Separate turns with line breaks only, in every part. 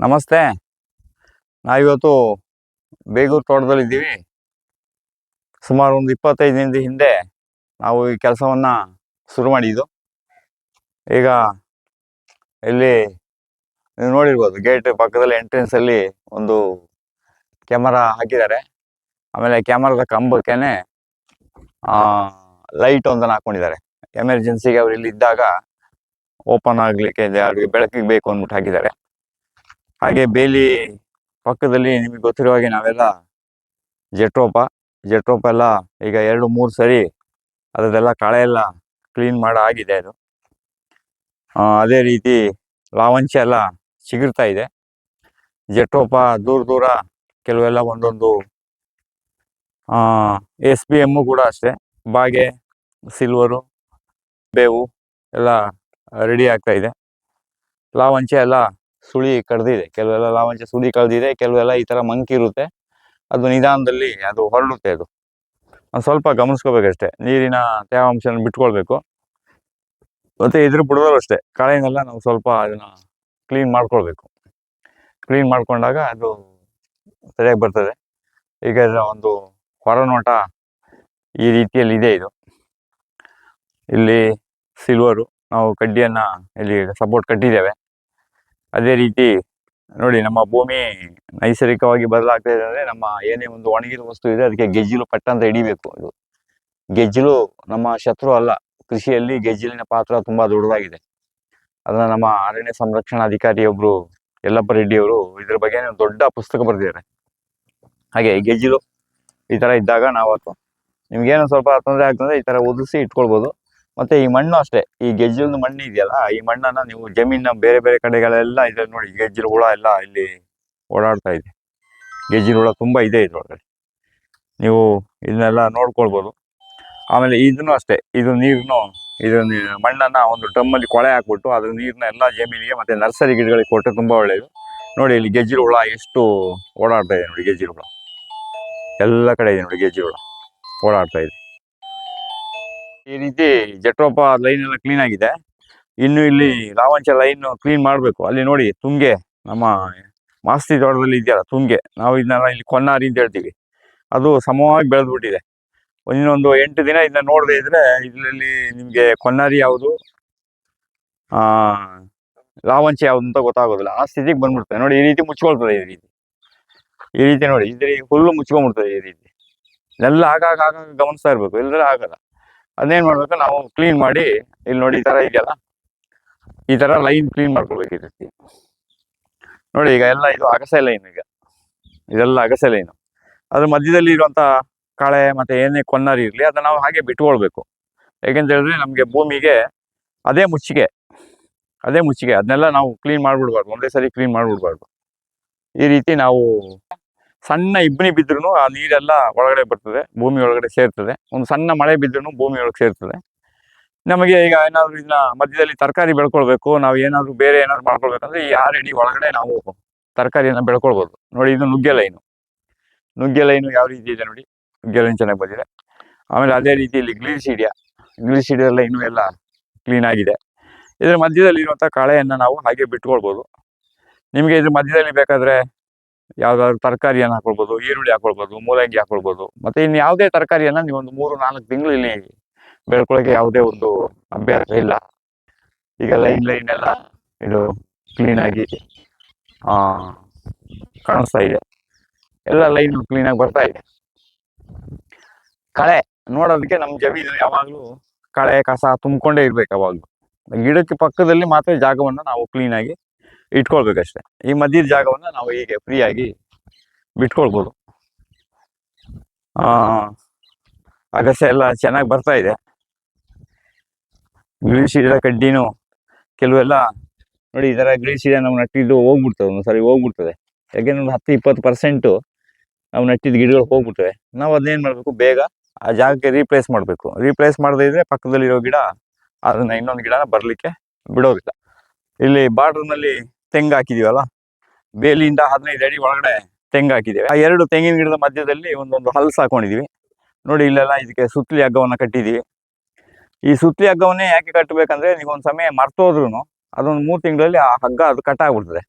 ನಮಸ್ತೆ. ನಾವಿವತ್ತು ಬೇಗೂರು ತೋಟದಲ್ಲಿದ್ದೀವಿ. ಸುಮಾರು ಒಂದು ಇಪ್ಪತ್ತೈದು ದಿನದ ಹಿಂದೆ ನಾವು ಈ ಕೆಲಸವನ್ನು ಶುರು ಮಾಡಿದ್ದು. ಈಗ ಇಲ್ಲಿ ನೀವು ನೋಡಿರ್ಬೋದು ಗೇಟ್ ಪಕ್ಕದಲ್ಲಿ ಎಂಟ್ರೆನ್ಸ್ ಅಲ್ಲಿ ಒಂದು ಕ್ಯಾಮರಾ ಹಾಕಿದ್ದಾರೆ. ಆಮೇಲೆ ಕ್ಯಾಮರಾದ ಕಂಬಕ್ಕೇನೆ ಲೈಟ್ ಒಂದನ್ನು ಹಾಕೊಂಡಿದ್ದಾರೆ. ಎಮರ್ಜೆನ್ಸಿಗೆ ಅವ್ರು ಇಲ್ಲಿ ಇದ್ದಾಗ ಓಪನ್ ಆಗ್ಲಿಕ್ಕೆ ಅವ್ರಿಗೆ ಬೆಳಕಿಗೆ ಬೇಕು ಅಂದ್ಬಿಟ್ಟು ಹಾಕಿದ್ದಾರೆ. ಹಾಗೆ ಬೇಲಿ ಪಕ್ಕದಲ್ಲಿ ನಿಮಗೆ ಗೊತ್ತಿರೋ ಹಾಗೆ ನಾವೆಲ್ಲ ಜೆಟ್ರೋಪ ಜೆಟ್ರೋಪ ಎಲ್ಲ ಈಗ ಎರಡು, ಮೂರು ಸರಿ ಅದರದೆಲ್ಲ ಕಳೆ ಎಲ್ಲ ಕ್ಲೀನ್ ಮಾಡೋ ಆಗಿದೆ ಅದು. ಅದೇ ರೀತಿ ಲಾವಂಚ ಎಲ್ಲ ಚಿಗುರ್ತಾ ಇದೆ. ಜೆಟ್ರೋಪ ದೂರ ದೂರ ಕೆಲವೆಲ್ಲ ಒಂದೊಂದು ಎಸ್ ಬಿ ಎಮ್ಮು ಕೂಡ ಅಷ್ಟೇ. ಬಾಗೆ ಸಿಲ್ವರು ಬೇವು ಎಲ್ಲ ರೆಡಿ ಆಗ್ತಾ ಇದೆ. ಲಾವಂಚ ಎಲ್ಲ ಸುಳಿ ಕಡ್ದಿದೆ. ಕೆಲವೆಲ್ಲ ಲಾವಂಚ ಸುಳಿ ಕಳೆದಿದೆ ಕೆಲವೆಲ್ಲ ಈ ತರ ಮಂಕಿ ಇರುತ್ತೆ. ಅದು ನಿಧಾನದಲ್ಲಿ ಅದು ಹೊರಡುತ್ತೆ ಅದು. ಒಂದು ಸ್ವಲ್ಪ ಗಮನಿಸ್ಕೋಬೇಕಷ್ಟೇ. ನೀರಿನ ತೇವಾಂಶನ ಬಿಟ್ಕೊಳ್ಬೇಕು. ಮತ್ತೆ ಇದ್ರ ಬುಡದಲ್ಲೂ ಅಷ್ಟೇ ಕಾಳೆನೆಲ್ಲ ನಾವು ಸ್ವಲ್ಪ ಅದನ್ನ ಕ್ಲೀನ್ ಮಾಡ್ಕೊಳ್ಬೇಕು. ಕ್ಲೀನ್ ಮಾಡ್ಕೊಂಡಾಗ ಅದು ಸರಿಯಾಗಿ ಬರ್ತದೆ. ಈಗ ಒಂದು ಹೊರನೋಟ ಈ ರೀತಿಯಲ್ಲಿ ಇದೆ ಇದು. ಇಲ್ಲಿ ಸಿಲ್ವರು ನಾವು ಕಡ್ಡಿಯನ್ನ ಇಲ್ಲಿ ಸಪೋರ್ಟ್ ಕಟ್ಟಿದ್ದೇವೆ. ಅದೇ ರೀತಿ ನೋಡಿ ನಮ್ಮ ಭೂಮಿ ನೈಸರ್ಗಿಕವಾಗಿ ಬದಲಾಗ್ತಾ ಇದೆ ಅಂದ್ರೆ ನಮ್ಮ ಏನೇ ಒಂದು ಒಣಗಿದ ವಸ್ತು ಇದೆ, ಅದಕ್ಕೆ ಗೆಜ್ಜಿಲು ಪಟ್ಟ ಅಂತ ಹಿಡಿಬೇಕು ಇದು ಗೆಜ್ಜಿಲು ನಮ್ಮ ಶತ್ರು ಅಲ್ಲ, ಕೃಷಿಯಲ್ಲಿ ಗೆಜ್ಜಿಲಿನ ಪಾತ್ರ ತುಂಬಾ ದೊಡ್ಡದಾಗಿದೆ. ಅದನ್ನ ನಮ್ಮ ಅರಣ್ಯ ಸಂರಕ್ಷಣಾ ಒಬ್ರು ಯಲ್ಲಪ್ಪ ರೆಡ್ಡಿ ಅವರು ಇದ್ರ ಬಗ್ಗೆ ದೊಡ್ಡ ಪುಸ್ತಕ ಬರೆದಿದ್ದಾರೆ. ಹಾಗೆ ಗೆಜ್ಜಿಲು ಈ ತರ ಇದ್ದಾಗ ನಾವು ನಿಮ್ಗೇನು ಸ್ವಲ್ಪ ತೊಂದರೆ ಆಗ್ತದೆ ಈ ತರ ಉದಿಸಿ ಇಟ್ಕೊಳ್ಬೋದು. ಮತ್ತೆ ಈ ಮಣ್ಣು ಅಷ್ಟೇ, ಈ ಗೆಜ್ಜಲ್ ಮಣ್ಣು ಇದೆಯಲ್ಲ, ಈ ಮಣ್ಣನ್ನ ನೀವು ಜಮೀನ ಬೇರೆ ಬೇರೆ ಕಡೆಗಳೆಲ್ಲ ಇದೆ ನೋಡಿ, ಗೆಜ್ಜಿಲು ಹುಳ ಎಲ್ಲ ಇಲ್ಲಿ ಓಡಾಡ್ತಾ ಇದೆ. ಗೆಜ್ಜಿನ ಹುಳ ತುಂಬಾ ಇದೆ ಇದ್ರೊಳಗಡೆ. ನೀವು ಇದನ್ನೆಲ್ಲ ನೋಡ್ಕೊಳ್ಬೋದು. ಆಮೇಲೆ ಇದನ್ನು ಅಷ್ಟೇ, ಇದು ನೀರನ್ನು ಇದು ಮಣ್ಣನ್ನ ಒಂದು ಡ್ರಮ್ಮಲ್ಲಿ ಕೊಳೆ ಹಾಕ್ಬಿಟ್ಟು ಅದ್ರ ನೀರನ್ನ ಎಲ್ಲ ಜಮೀನಿಗೆ ಮತ್ತೆ ನರ್ಸರಿ ಗಿಡಗಳಿಗೆ ಕೊಟ್ಟರೆ ತುಂಬಾ ಒಳ್ಳೆಯದು ನೋಡಿ ಇಲ್ಲಿ ಗೆಜ್ಜಿಲು ಹುಳ ಎಷ್ಟು ಓಡಾಡ್ತಾ ಇದೆ ನೋಡಿ, ಗೆಜ್ಜಿಲು ಹುಳ. ಎಲ್ಲ ಕಡೆ ಇದೆ ನೋಡಿ, ಗೆಜ್ಜಿಲು ಹುಳ ಓಡಾಡ್ತಾ ಇದೆ. ಈ ರೀತಿ ಜಟ್ರೋಪ ಲೈನ್ ಎಲ್ಲ ಕ್ಲೀನ್ ಆಗಿದೆ. ಇನ್ನು ಇಲ್ಲಿ ಲಾವಂಚ ಲೈನ್ ಕ್ಲೀನ್ ಮಾಡಬೇಕು. ಅಲ್ಲಿ ನೋಡಿ ತುಂಗೆ ನಮ್ಮ ಮಾಸ್ತಿ ತೋಟದಲ್ಲಿ ಇದೆಯಲ್ಲ, ತುಂಗೆ. ನಾವು ಇದನ್ನೆಲ್ಲ ಇಲ್ಲಿ ಕೊನ್ನಾರಿ ಅಂತ ಹೇಳ್ತೀವಿ. ಅದು ಸಮವಾಗಿ ಬೆಳೆದ್ಬಿಟ್ಟಿದೆ. ಇನ್ನೊಂದು ಎಂಟು ದಿನ ಇದನ್ನ ನೋಡದೆ ಇದ್ರೆ ಇದರಲ್ಲಿ ನಿಮಗೆ ಕೊನ್ನಾರಿ ಯಾವುದು, ಆ, ಲಾವಂಚ ಯಾವುದು ಅಂತ ಗೊತ್ತಾಗೋದಿಲ್ಲ. ಆ ಸ್ಥಿತಿಗೆ ಬಂದ್ಬಿಡ್ತದೆ. ನೋಡಿ ಈ ರೀತಿ ಮುಚ್ಕೊಳ್ತದೆ ಈ ರೀತಿ. ಈ ರೀತಿ ನೋಡಿ ಇದ್ರ ಹುಲ್ಲು ಮುಚ್ಕೊಂಡ್ಬಿಡ್ತದೆ ಈ ರೀತಿ. ಎಲ್ಲ ಆಗಾಗ ಆಗಾಗ ಗಮನಿಸ್ತಾ ಇರಬೇಕು. ಇಲ್ಲದ್ರೆ ಆಗಲ್ಲ. ಅದೇನ್ ಮಾಡ್ಬೇಕು? ನಾವು ಕ್ಲೀನ್ ಮಾಡಿ, ಇಲ್ಲಿ ನೋಡಿ ಈ ತರ ಇದೆಯಲ್ಲ? ಈ ತರ ಲೈನ್ ಕ್ಲೀನ್ ಮಾಡ್ಕೊಳ್ಬೇಕು ನೋಡಿ ಈಗ ಎಲ್ಲ ಇದು ಅಗಸೆ ಲೈನ್ ಈಗ. ಇದೆಲ್ಲ ಅಗಸೆ ಲೈನ್ ಅದ್ರ ಮಧ್ಯದಲ್ಲಿ ಇರುವಂತ ಕಾಳೆ ಮತ್ತೆ ಏನೇ ಕೊನ್ನಾರಿ ಇರ್ಲಿ, ಅದನ್ನ ನಾವು ಹಾಗೆ ಬಿಟ್ಕೊಳ್ಬೇಕು. ಯಾಕೆಂತ ಹೇಳಿದ್ರೆ ನಮ್ಗೆ ಭೂಮಿಗೆ ಅದೇ ಮುಚ್ಚಿಗೆ ಅದೇ ಮುಚ್ಚಿಗೆ. ಅದನ್ನೆಲ್ಲ ನಾವು ಕ್ಲೀನ್ ಮಾಡ್ಬಿಡ್ಬಾರ್ದು. ಒಂದೇ ಸರಿ ಕ್ಲೀನ್ ಮಾಡ್ಬಿಡ್ಬಾರ್ದು. ಈ ರೀತಿ ನಾವು ಸಣ್ಣ ಇಬ್ಬನಿ ಬಿದ್ರೂ ಆ ನೀರೆಲ್ಲ ಒಳಗಡೆ ಬರ್ತದೆ, ಭೂಮಿ ಒಳಗಡೆ ಸೇರ್ತದೆ. ಒಂದು ಸಣ್ಣ ಮಳೆ ಬಿದ್ರೂ ಭೂಮಿ ಒಳಗೆ ಸೇರ್ತದೆ. ನಮಗೆ ಈಗ ಏನಾದ್ರು ಇದನ್ನ ಮಧ್ಯದಲ್ಲಿ ತರಕಾರಿ ಬೆಳ್ಕೊಳ್ಬೇಕು, ನಾವು ಏನಾದ್ರು ಬೇರೆ ಏನಾದ್ರು ಮಾಡ್ಕೊಳ್ಬೇಕಂದ್ರೆ ಈ ಆರು ಒಳಗಡೆ ನಾವು ತರಕಾರಿಯನ್ನ ಬೆಳ್ಕೊಳ್ಬೋದು. ನೋಡಿ, ಇದು ನುಗ್ಗೆ ಲೈನು. ನುಗ್ಗೆ ಲೈನು ಯಾವ ರೀತಿ ಇದೆ ನೋಡಿ? ನುಗ್ಗೆ ಲೈನ್ ಚೆನ್ನಾಗಿ ಬಂದಿದೆ. ಆಮೇಲೆ ಅದೇ ರೀತಿ ಇಲ್ಲಿ ಗ್ಲೀಸಿಡಿಯಾ ಗ್ಲೀಸಿಡಿಯಾ ಲೈನು ಎಲ್ಲ ಕ್ಲೀನ್ ಆಗಿದೆ. ಇದರ ಮಧ್ಯದಲ್ಲಿ ಇರುವಂಥ ಕಾಳೆಯನ್ನ ನಾವು ಹಾಗೆ ಬಿಟ್ಕೊಳ್ಬೋದು. ನಿಮಗೆ ಇದ್ರ ಮಧ್ಯದಲ್ಲಿ ಬೇಕಾದ್ರೆ ಯಾವ್ದಾದ್ರು ತರಕಾರಿಯನ್ನು ಹಾಕೊಳ್ಬೋದು, ಈರುಳ್ಳಿ ಹಾಕೊಳ್ಬೋದು, ಮೂಲಂಗಿ ಹಾಕೊಳ್ಬೋದು. ಮತ್ತೆ ಇನ್ನು ಯಾವುದೇ ತರಕಾರಿಯನ್ನ ನೀವು ಒಂದು ಮೂರು ನಾಲ್ಕು ತಿಂಗಳು ಇಲ್ಲಿ ಬೆಳ್ಕೊಳಕ್ಕೆ ಯಾವುದೇ ಒಂದು ಅಭ್ಯಾಸ ಇಲ್ಲ. ಈಗ ಲೈನ್ ಲೈನ್ ಎಲ್ಲ ಇದು ಕ್ಲೀನ್ ಆಗಿ, ಆ, ಕಾಣಿಸ್ತಾ ಇದೆ. ಎಲ್ಲ ಲೈನ್ ಕ್ಲೀನ್ ಆಗಿ ಬರ್ತಾ ಇದೆ. ಕಳೆ ನೋಡೋದಕ್ಕೆ ನಮ್ಮ ಜಮೀನು ಯಾವಾಗಲೂ ಕಳೆ, ಕಸ ತುಂಬಿಕೊಂಡೇ ಇರ್ಬೇಕು ಯಾವಾಗಲೂ ಗಿಡಕ್ಕೆ ಪಕ್ಕದಲ್ಲಿ ಮಾತ್ರ ಜಾಗವನ್ನ ನಾವು ಕ್ಲೀನ್ ಆಗಿ ಇಟ್ಕೊಳ್ಬೇಕಷ್ಟೇ. ಈ ಮಧ್ಯದ ಜಾಗವನ್ನ ನಾವು ಹೀಗೆ ಫ್ರೀ ಆಗಿ ಬಿಟ್ಕೊಳ್ಬೋದು ಅಗಸೆ ಎಲ್ಲ ಚೆನ್ನಾಗಿ ಬರ್ತಾ ಇದೆ. ಗ್ರೀಸಿಡ ಕಡ್ಡಿನೂ ಕೆಲವೆಲ್ಲ ನೋಡಿ ಈ ತರ ಗ್ರೀಸಿಡ ನಾವು ನಟ್ಟಿದ್ದು ಹೋಗ್ಬಿಡ್ತದೆ ಸಾರಿ ಹೋಗ್ಬಿಡ್ತದೆ. ಯಾಕೆಂದ್ರೆ ಒಂದು ಹತ್ತು ಇಪ್ಪತ್ತು ಪರ್ಸೆಂಟು ನಾವು ನಟ್ಟಿದ ಗಿಡಗಳು ಹೋಗ್ಬಿಡ್ತವೆ. ನಾವು ಅದನ್ನೇನು ಮಾಡಬೇಕು ಬೇಗ ಆ ಜಾಗಕ್ಕೆ ರೀಪ್ಲೇಸ್ ಮಾಡಬೇಕು. ರೀಪ್ಲೇಸ್ ಮಾಡದೇ ಇದ್ರೆ ಪಕ್ಕದಲ್ಲಿರೋ ಗಿಡ ಅದನ್ನ ಇನ್ನೊಂದು ಗಿಡನ ಬರಲಿಕ್ಕೆ ಬಿಡೋದಿಲ್ಲ. ಇಲ್ಲಿ ಬಾರ್ಡರ್ನಲ್ಲಿ ತೆಂಗು ಹಾಕಿದೀವಲ್ಲ? ಬೇಲಿಯಿಂದ ಹದಿನೈದು ಅಡಿ ಒಳಗಡೆ ತೆಂಗು ಹಾಕಿದ್ದೀವಿ ಆ ಎರಡು ತೆಂಗಿನ ಗಿಡದ ಮಧ್ಯದಲ್ಲಿ ಒಂದೊಂದು ಹಲ್ಸ್ ಹಾಕೊಂಡಿದೀವಿ. ನೋಡಿ ಇಲ್ಲೆಲ್ಲ ಇದಕ್ಕೆ ಸುತ್ತಲಿ ಹಗ್ಗವನ್ನು ಕಟ್ಟಿದೀವಿ. ಈ ಸುತ್ತಲಿ ಹಗ್ಗವನ್ನೇ ಯಾಕೆ ಕಟ್ಟಬೇಕಂದ್ರೆ ನೀವು ಒಂದು ಸಮಯ ಮರ್ತೋದ್ರು ಅದೊಂದು ಮೂರು ತಿಂಗಳಲ್ಲಿ ಆ ಹಗ್ಗ ಅದು ಕಟ್ ಆಗ್ಬಿಡ್ತದೆ.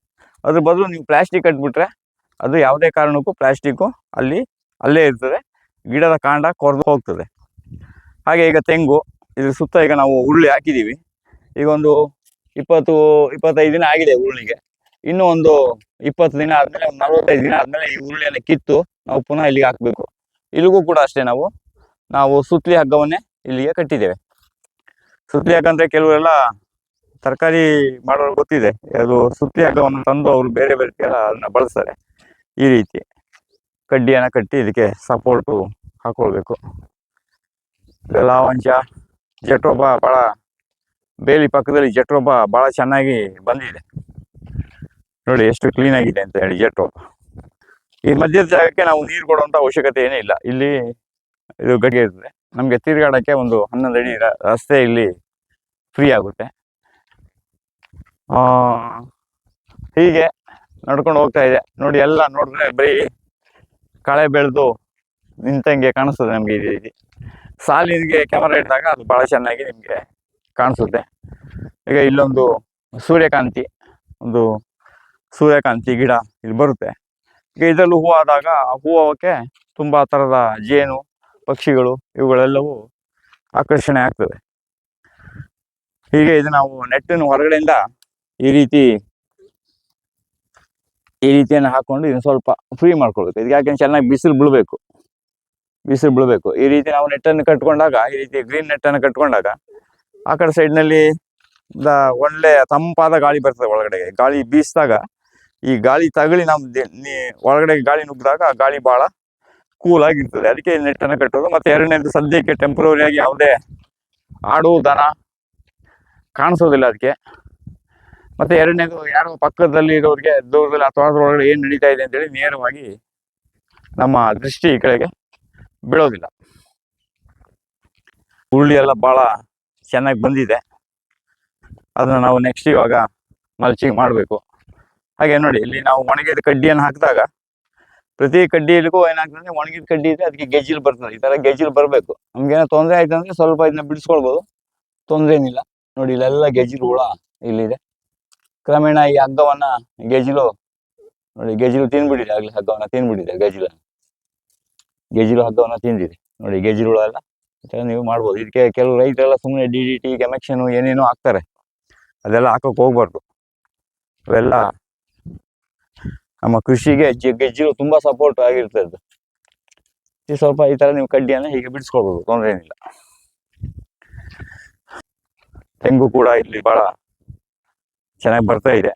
ಅದ್ರ ಬದಲು ನೀವು ಪ್ಲಾಸ್ಟಿಕ್ ಕಟ್ಬಿಟ್ರೆ ಅದು ಯಾವುದೇ ಕಾರಣಕ್ಕೂ ಪ್ಲಾಸ್ಟಿಕ್ಕು ಅಲ್ಲಿ ಅಲ್ಲೇ ಇರ್ತದೆ. ಗಿಡದ ಕಾಂಡ ಕೊರೆದು ಹೋಗ್ತದೆ. ಹಾಗೆ ಈಗ ತೆಂಗು, ಇದ್ರ ಸುತ್ತ ಈಗ ನಾವು ಉರುಳಿ ಹಾಕಿದ್ದೀವಿ ಈಗ ಒಂದು ಇಪ್ಪತ್ತು, ಇಪ್ಪತ್ತೈದು ದಿನ ಆಗಿದೆ ಉರುಳಿಗೆ ಇನ್ನು ಒಂದು ಇಪ್ಪತ್ತು ದಿನ ಆದ್ಮೇಲೆ, ಒಂದು ನಲವತ್ತೈದು ದಿನ ಆದ್ಮೇಲೆ ಈ ಉರುಳಿಯನ್ನು ಕಿತ್ತು ನಾವು ಪುನಃ ಇಲ್ಲಿಗೆ ಹಾಕಬೇಕು. ಇಲ್ಲಿಗೂ ಕೂಡ ಅಷ್ಟೇ ನಾವು ನಾವು ಸುತ್ತಲಿ ಹಗ್ಗವನ್ನೇ ಇಲ್ಲಿಗೆ ಕಟ್ಟಿದ್ದೇವೆ. ಸುತ್ತಲಿ ಹಗ್ಗ ಕೆಲವರೆಲ್ಲ ತರಕಾರಿ ಮಾಡೋರು ಗೊತ್ತಿದೆ. ಅದು ಸುತ್ತಲಿ ಹಗ್ಗವನ್ನು ತಂದು ಅವರು ಬೇರೆ ಬೇರೆ ಎಲ್ಲ ಅದನ್ನ ಬಳಸ್ತಾರೆ. ಈ ರೀತಿ ಕಡ್ಡಿಯನ್ನು ಕಟ್ಟಿ ಇದಕ್ಕೆ ಸಪೋರ್ಟು ಹಾಕೊಳ್ಬೇಕು. ಲಾವಂಚ, ಜಟೋಬ ಭಾಳ ಬೇಲಿ ಪಕ್ಕದಲ್ಲಿ ಜಟ್ರೋಬ ಭಾಳ ಚೆನ್ನಾಗಿ ಬಂದಿದೆ. ನೋಡಿ ಎಷ್ಟು ಕ್ಲೀನ್ ಆಗಿದೆ ಅಂತ ಹೇಳಿ ಜಟ್ರೋಬ ಈ ಮಧ್ಯದ ಜಾಗಕ್ಕೆ ನಾವು ನೀರು ಕೊಡುವಂತ ಅವಶ್ಯಕತೆ ಏನೇ ಇಲ್ಲ. ಇಲ್ಲಿ ಇದು ಗಡಿಗೆ ಇರ್ತದೆ. ನಮಗೆ ತಿರುಗಾಡೋಕ್ಕೆ ಒಂದು ಹನ್ನೊಂದು ಅಡಿ ರಸ್ತೆ ಇಲ್ಲಿ ಫ್ರೀ ಆಗುತ್ತೆ. ಆ, ಹೀಗೆ ನಡ್ಕೊಂಡು ಹೋಗ್ತಾ ಇದೆ. ನೋಡಿ ಎಲ್ಲ ನೋಡಿದ್ರೆ ಬರೀ ಕಳೆ ಬೆಳೆದು ನಿಂತಂಗೆ ಕಾಣಿಸ್ತದೆ ನಮಗೆ ಇದು ಸಾಲಿಗೆ ಕ್ಯಾಮರಾ ಇಟ್ಟಾಗ ಅದು ಬಹಳ ಚೆನ್ನಾಗಿ ನಿಮಗೆ ಕಾಣಿಸುತ್ತೆ. ಈಗ ಇಲ್ಲೊಂದು ಸೂರ್ಯಕಾಂತಿ, ಒಂದು ಸೂರ್ಯಕಾಂತಿ ಗಿಡ ಇಲ್ಲಿ ಬರುತ್ತೆ. ಈಗ ಇದರಲ್ಲಿ ಹೂ ಆದಾಗ ಆ ಹೂವಕ್ಕೆ ತುಂಬ ತರದ ಜೇನು, ಪಕ್ಷಿಗಳು ಇವುಗಳೆಲ್ಲವೂ ಆಕರ್ಷಣೆ ಆಗ್ತದೆ. ಹೀಗೆ ಇದು ನಾವು ನೆಟ್ಟಿನ ಹೊರಗಡೆಯಿಂದ ಈ ರೀತಿ, ಈ ರೀತಿಯನ್ನು ಹಾಕೊಂಡು ಇದನ್ನು ಸ್ವಲ್ಪ ಫ್ರೀ ಮಾಡ್ಕೊಳ್ಬೇಕು. ಇದಕ್ಕೆ ಯಾಕೆಂದ್ರೆ ಚೆನ್ನಾಗಿ ಬಿಸಿಲು ಬೀಳಬೇಕು. ಬಿಸಿಲು ಬೀಳಬೇಕು. ಈ ರೀತಿ ನಾವು ನೆಟ್ಟನ್ನು ಕಟ್ಕೊಂಡಾಗ, ಈ ರೀತಿ ಗ್ರೀನ್ ನೆಟ್ಟನ್ನು ಕಟ್ಕೊಂಡಾಗ ಆ ಕಡೆ ಸೈಡ್ನಲ್ಲಿ ಒಳ್ಳೆ ತಂಪಾದ ಗಾಳಿ ಬರ್ತದೆ ಒಳಗಡೆಗೆ. ಗಾಳಿ ಬೀಸಿದಾಗ ಈ ಗಾಳಿ ತಗಲಿ ನಮ್ಮ ಒಳಗಡೆ ಗಾಳಿ ನುಗ್ಗಿದಾಗ ಆ ಗಾಳಿ ಬಹಳ ಕೂಲ್ ಆಗಿರ್ತದೆ. ಅದಕ್ಕೆ ನೆಟ್ಟನ್ನು ಕಟ್ಟೋದು. ಮತ್ತೆ ಎರಡನೇದು ಸದ್ಯಕ್ಕೆ ಟೆಂಪ್ರವರಿಯಾಗಿ ಯಾವುದೇ ಆಡು, ದನ ಕಾಣಿಸೋದಿಲ್ಲ ಅದಕ್ಕೆ. ಮತ್ತೆ ಎರಡನೇದು ಯಾರು ಪಕ್ಕದಲ್ಲಿ ಇರೋರಿಗೆ ದೂರದಲ್ಲಿ ಅಥವಾ ಒಳಗಡೆ ಏನ್ ನಡೀತಾ ಇದೆ ಅಂತೇಳಿ ನೇರವಾಗಿ ನಮ್ಮ ದೃಷ್ಟಿ ಈ ಕಡೆಗೆ ಬೀಳೋದಿಲ್ಲ. ಹುರುಳಿ ಎಲ್ಲ ಬಹಳ ಚೆನ್ನಾಗಿ ಬಂದಿದೆ. ಅದನ್ನ ನಾವು ನೆಕ್ಸ್ಟ್ ಇವಾಗ ಮಲ್ಚಿಂಗ್ ಮಾಡಬೇಕು. ಹಾಗೆ ನೋಡಿ, ಇಲ್ಲಿ ನಾವು ಒಣಗಿದ ಕಡ್ಡಿಯನ್ನು ಹಾಕಿದಾಗ ಪ್ರತಿ ಕಡ್ಡಿಯಲ್ಲಿಗೂ ಏನಾಗ್ತದೆ ಒಣಗಿದ ಕಡ್ಡಿ ಇದ್ರೆ ಅದಕ್ಕೆ ಗೆಜ್ಜಿಲ್ ಬರ್ತದೆ. ಈ ತರ ಗೆಜ್ಜಿಲ್ ಬರಬೇಕು. ನಮ್ಗೇನೋ ತೊಂದರೆ ಆಯ್ತು ಅಂದ್ರೆ ಸ್ವಲ್ಪ ಇದನ್ನ ಬಿಡಿಸ್ಕೊಳ್ಬೋದು. ತೊಂದರೆ ಏನಿಲ್ಲ. ನೋಡಿ, ಇಲ್ಲೆಲ್ಲ ಗೆಜ್ಜಿಲು ಹುಳ ಇಲ್ಲಿದೆ. ಕ್ರಮೇಣ ಈ ಹಗ್ಗವನ್ನ ಗೆಜ್ಜಿಲು, ನೋಡಿ, ಗೆಜ್ಜಿಲು ತಿನ್ಬಿಡಿದೆ ಆಗ್ಲಿ ಹಗ್ಗವನ್ನ ತಿನ್ಬಿಡಿದೆ ಗೆಜ್ಜಿಲು ಗೆಜ್ಜಿಲು ಹಗ್ಗವನ್ನ ತಿಂದಿದೆ. ನೋಡಿ, ಗೆಜ್ಜಿಲು ಹುಳ ಎಲ್ಲ ನೀವು ಮಾಡ್ಬೋದು. ಇದಕ್ಕೆ ಕೆಲವು ರೈತರೆಲ್ಲ ಸುಮ್ಮನೆ ಡಿ ಡಿ ಟಿ ಕೆಮೆಕ್ಷನು ಏನೇನೋ ಹಾಕ್ತಾರೆ. ಅದೆಲ್ಲ ಹಾಕೋಕೆ ಹೋಗ್ಬಾರ್ದು. ಅವೆಲ್ಲ ನಮ್ಮ ಕೃಷಿಗೆ ಗೆಜ್ಜಿಲು ತುಂಬಾ ಸಪೋರ್ಟ್ ಆಗಿರ್ತದೆ ಈ ಸ್ವಲ್ಪ ಈ ತರ ನೀವು ಕಡ್ಡಿಯನ್ನು ಹೀಗೆ ಬಿಡಿಸ್ಕೊಳ್ಬೋದು ತೊಂದರೆ ಏನಿಲ್ಲ. ತೆಂಗು ಕೂಡ ಇಲ್ಲಿ ಬಹಳ ಚೆನ್ನಾಗಿ ಬರ್ತಾ ಇದೆ.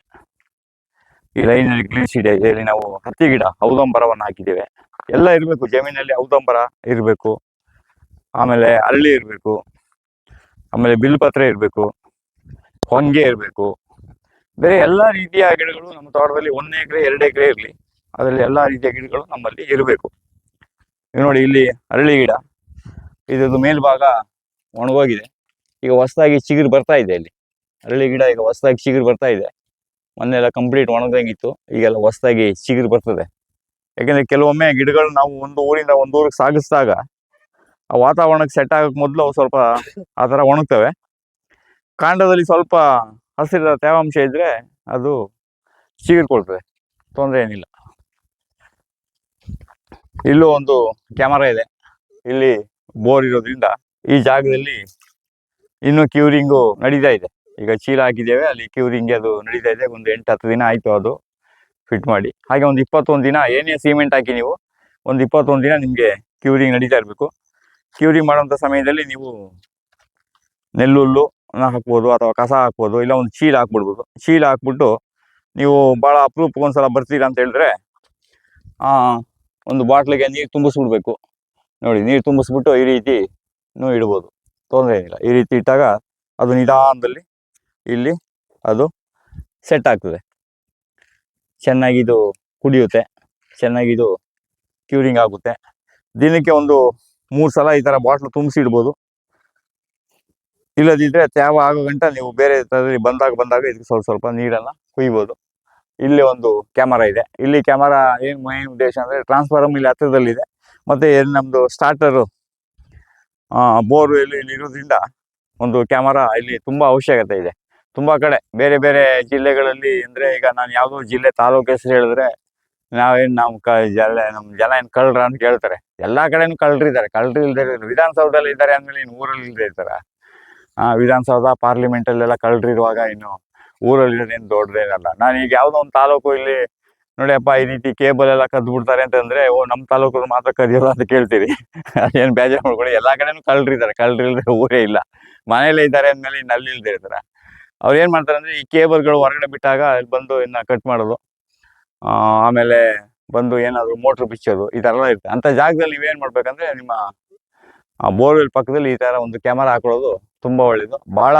ಈ ಲೈನಲ್ಲಿ ಗ್ರೀನ್ ಸೀಡ್ ಇದೆ ಇಲ್ಲಿ ನಾವು ಹತ್ತಿ ಗಿಡ ಔದಂಬರವನ್ನು ಹಾಕಿದ್ದೇವೆ. ಎಲ್ಲ ಇರಬೇಕು ಜಮೀನಲ್ಲಿ ಔದಂಬರ ಇರಬೇಕು. ಆಮೇಲೆ ಅರಳಿ ಇರಬೇಕು. ಆಮೇಲೆ ಬಿಲ್ಪತ್ರೆ ಇರಬೇಕು. ಹೊಂಗೆ ಇರಬೇಕು. ಬೇರೆ ಎಲ್ಲ ರೀತಿಯ ಗಿಡಗಳು ನಮ್ಮ ತೋಟದಲ್ಲಿ ಒಂದು ಎಕರೆ, ಎರಡು ಎಕರೆ ಇರಲಿ. ಅದರಲ್ಲಿ ಎಲ್ಲ ರೀತಿಯ ಗಿಡಗಳು ನಮ್ಮಲ್ಲಿ ಇರಬೇಕು. ನೋಡಿ ಇಲ್ಲಿ ಅರಳಿ ಗಿಡ. ಇದ್ರದ್ದು ಮೇಲ್ಭಾಗ ಒಣಗೋಗಿದೆ. ಈಗ ಹೊಸದಾಗಿ ಚಿಗುರು ಬರ್ತಾ ಇದೆ ಇಲ್ಲಿ. ಅರಳಿ ಗಿಡ ಈಗ ಹೊಸದಾಗಿ ಚಿಗುರು ಬರ್ತಾ ಇದೆ. ಮೊನ್ನೆ ಎಲ್ಲ ಕಂಪ್ಲೀಟ್ ಒಣಗಂಗಿತ್ತು ಈಗೆಲ್ಲ ಹೊಸದಾಗಿ ಚಿಗುರು ಬರ್ತದೆ. ಯಾಕಂದ್ರೆ ಕೆಲವೊಮ್ಮೆ ಗಿಡಗಳು ನಾವು ಒಂದು ಊರಿಂದ ಒಂದು ಊರಿಗೆ ಸಾಗಿಸಿದಾಗ ಆ ವಾತಾವರಣಕ್ಕೆ ಸೆಟ್ ಆಗಕ್ಕೆ ಮೊದಲು ಅವು ಸ್ವಲ್ಪ ಆ ಥರ ಒಣಗ್ತವೆ. ಕಾಂಡದಲ್ಲಿ ಸ್ವಲ್ಪ ಹಸಿರ ತೇವಾಂಶ ಇದ್ರೆ ಅದು ಚಿಗುರ್ಕೊಳ್ತದೆ ತೊಂದರೆ ಏನಿಲ್ಲ. ಇಲ್ಲೂ ಒಂದು ಕ್ಯಾಮರಾ ಇದೆ. ಇಲ್ಲಿ ಬೋರ್ ಇರೋದ್ರಿಂದ ಈ ಜಾಗದಲ್ಲಿ ಇನ್ನು ಕ್ಯೂರಿಂಗು ನಡೀತಾ ಇದೆ. ಈಗ ಚೀಲ ಹಾಕಿದ್ದೇವೆ, ಅಲ್ಲಿ ಕ್ಯೂರಿಂಗ್ ಅದು ನಡೀತಾ ಇದೆ. ಒಂದು ಎಂಟು ಹತ್ತು ದಿನ ಆಯ್ತು ಅದು ಫಿಟ್ ಮಾಡಿ. ಹಾಗೆ ಒಂದು ಇಪ್ಪತ್ತೊಂದು ದಿನ ಏನೇ ಸಿಮೆಂಟ್ ಹಾಕಿ ನೀವು, ಒಂದು ಇಪ್ಪತ್ತೊಂದು ದಿನ ನಿಮಗೆ ಕ್ಯೂರಿಂಗ್ ನಡೀತಾ ಇರಬೇಕು. ಕ್ಯೂರಿಂಗ್ ಮಾಡುವಂಥ ಸಮಯದಲ್ಲಿ ನೀವು ನೆಲ್ಲುಲ್ಲು ಹಾಕ್ಬೋದು ಅಥವಾ ಕಸ ಹಾಕ್ಬೋದು ಇಲ್ಲ ಒಂದು ಚೀಲ ಹಾಕ್ಬಿಡ್ಬೋದು. ಚೀಲ ಹಾಕ್ಬಿಟ್ಟು ನೀವು ಭಾಳ ಅಪರೂಪಕ್ಕೆ ಒಂದ್ಸಲ ಬರ್ತೀರಾ ಅಂತ ಹೇಳಿದ್ರೆ ಒಂದು ಬಾಟ್ಲಿಗೆ ನೀರು ತುಂಬಿಸ್ಬಿಡ್ಬೇಕು. ನೋಡಿ, ನೀರು ತುಂಬಿಸ್ಬಿಟ್ಟು ಈ ರೀತಿ ಇಡ್ಬೋದು. ತೊಂದರೆ ಇಲ್ಲ. ಈ ರೀತಿ ಇಟ್ಟಾಗ ಅದು ನಿಧಾನದಲ್ಲಿ ಇಲ್ಲಿ ಅದು ಸೆಟ್ ಆಗ್ತದೆ. ಚೆನ್ನಾಗಿದು ಕುಡಿಯುತ್ತೆ. ಚೆನ್ನಾಗಿದು ಕ್ಯೂರಿಂಗ್ ಆಗುತ್ತೆ. ದಿನಕ್ಕೆ ಒಂದು ಮೂರು ಸಲ ಈ ಥರ ಬಾಟ್ಲು ತುಂಬಿಸಿ ಇಡ್ಬೋದು. ಇಲ್ಲದಿದ್ರೆ ತ್ಯಾವ ಆಗೋ ಗಂಟ ನೀವು ಬೇರೆ ಥರದಲ್ಲಿ ಬಂದಾಗ ಬಂದಾಗ ಇದಕ್ಕೆ ಸ್ವಲ್ಪ ಸ್ವಲ್ಪ ನೀರನ್ನ ಕುಯ್ಬೋದು. ಇಲ್ಲಿ ಒಂದು ಕ್ಯಾಮರಾ ಇದೆ. ಇಲ್ಲಿ ಕ್ಯಾಮರಾ ಏನು ಮೇನ್ ಉದ್ದೇಶ ಅಂದ್ರೆ ಟ್ರಾನ್ಸ್ಫಾರಮ್ ಇಲ್ಲಿ ಹತ್ತಿರದಲ್ಲಿದೆ ಮತ್ತೆ ಏನ್ ನಮ್ದು ಸ್ಟಾರ್ಟರ್ ಬೋರ್ ಇಲ್ಲಿ ಇಲ್ಲಿ ಇರೋದ್ರಿಂದ ಒಂದು ಕ್ಯಾಮರಾ ಇಲ್ಲಿ ತುಂಬಾ ಅವಶ್ಯಕತೆ ಇದೆ. ತುಂಬಾ ಕಡೆ ಬೇರೆ ಬೇರೆ ಜಿಲ್ಲೆಗಳಲ್ಲಿ ಅಂದ್ರೆ ಈಗ ನಾನು ಯಾವುದೋ ಜಿಲ್ಲೆ ತಾಲೂಕು ಹೆಸರು ಹೇಳಿದ್ರೆ ನಾವೇನ್ ನಮ್ ಕ ಜಲ ನಮ್ ಜನ ಏನ್ ಕಳ್ರ ಅಂತ ಕೇಳ್ತಾರೆ. ಎಲ್ಲಾ ಕಡೆನೂ ಕಳ್ರು ಇಲ್ದೇ ಇರೋರು ವಿಧಾನಸೌಧದಲ್ಲಿ ಇದ್ದಾರೆ ಅಂದಮೇಲೆ ಇನ್ನು ಊರಲ್ಲಿ ಇರ್ತಾರ. ಆ, ವಿಧಾನಸೌಧ ಪಾರ್ಲಿಮೆಂಟ್ ಅಲ್ಲೆಲ್ಲ ಕಳ್ರಿ ಇರುವಾಗ ಇನ್ನು ಊರಲ್ಲಿ ಇರೋದೇನು ದೊಡ್ಡದೇನಲ್ಲ. ನಾನು ಈಗ ಯಾವುದೋ ಒಂದು ತಾಲೂಕು ಇಲ್ಲಿ ನೋಡಿಯಪ್ಪ ಈ ರೀತಿ ಕೇಬಲ್ ಎಲ್ಲ ಕದ್ದು ಬಿಡ್ತಾರೆ ಅಂತಂದ್ರೆ, ಓ ನಮ್ಮ ತಾಲೂಕು ಮಾತ್ರ ಕದಿಯೋಲ್ಲ ಅಂತ ಕೇಳ್ತೀರಿ. ಏನ್ ಬೇಜಾರು ಮಾಡ್ಕೊಳ್ಳಿ ಎಲ್ಲಾ ಕಡೆನೂ ಕಳ್ರಿ ಇಲ್ದೇ ಊರೇ ಇಲ್ಲ. ಮನೆಯಲ್ಲೇ ಇದ್ದಾರೆ ಅಂದ್ಮೇಲೆ ಇನ್ನು ಅಲ್ಲಿ ಇಲ್ದೇ ಇರ್ತಾರ. ಅವ್ರು ಏನ್ ಮಾಡ್ತಾರೆ ಅಂದ್ರೆ ಈ ಕೇಬಲ್ಗಳು ಹೊರಗಡೆ ಬಿಟ್ಟಾಗ ಅಲ್ಲಿ ಬಂದು ಇನ್ನ ಕಟ್ ಮಾಡೋದು. ಆಮೇಲೆ ಬಂದು ಏನಾದ್ರು ಮೋಟ್ರ್ ಬಿಚ್ಚೋದು, ಈ ತರ ಎಲ್ಲ ಇರುತ್ತೆ. ಅಂತ ಜಾಗದಲ್ಲಿ ನೀವೇನ್ ಮಾಡ್ಬೇಕಂದ್ರೆ ನಿಮ್ಮ ಬೋರ್ವೆಲ್ ಪಕ್ಕದಲ್ಲಿ ಈ ತರ ಒಂದು ಕ್ಯಾಮರಾ ಹಾಕೊಳ್ಳೋದು ತುಂಬಾ ಒಳ್ಳೇದು. ಬಹಳ